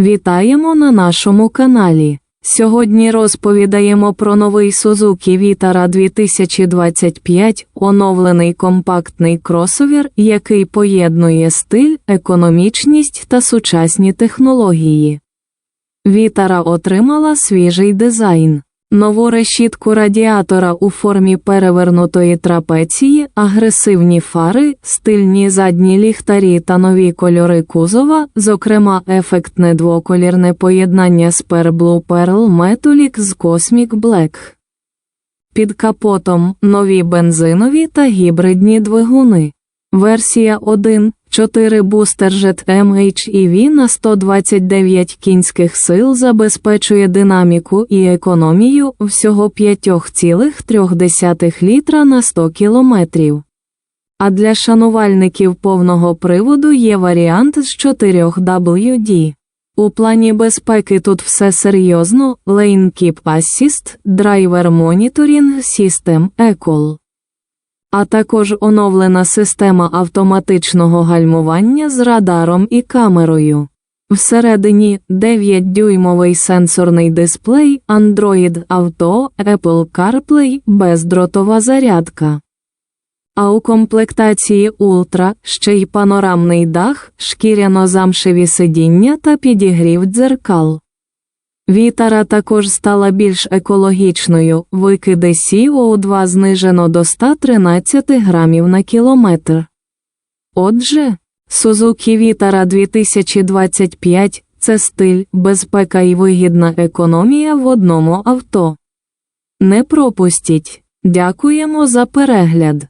Вітаємо на нашому каналі. Сьогодні розповідаємо про новий Suzuki Vitara 2025, оновлений компактний кросовер, який поєднує стиль, економічність та сучасні технології. Вітара отримала свіжий дизайн. Нову решітку радіатора у формі перевернутої трапеції, агресивні фари, стильні задні ліхтарі та нові кольори кузова, зокрема ефектне двоколірне поєднання Spare Blue Pearl Metallic з Cosmic Black. Під капотом нові бензинові та гібридні двигуни. Версія 1, 4 бустер Jet MHEV на 129 кінських сил забезпечує динаміку і економію всього 5,3 літра на 100 кілометрів. А для шанувальників повного приводу є варіант з 4 WD. У плані безпеки тут все серйозно, Lane Keep Assist, Driver Monitoring System ECOL а також оновлена система автоматичного гальмування з радаром і камерою. Всередині 9-дюймовий сенсорний дисплей Android Auto, Apple CarPlay, бездротова зарядка. А у комплектації Ultra ще й панорамний дах, шкіряно-замшеві сидіння та підігрів дзеркал. Вітара також стала більш екологічною, викиди CO2 знижено до 113 грамів на кілометр. Отже, Suzuki Vitara 2025 – це стиль, безпека і вигідна економія в одному авто. Не пропустіть. Дякуємо за перегляд.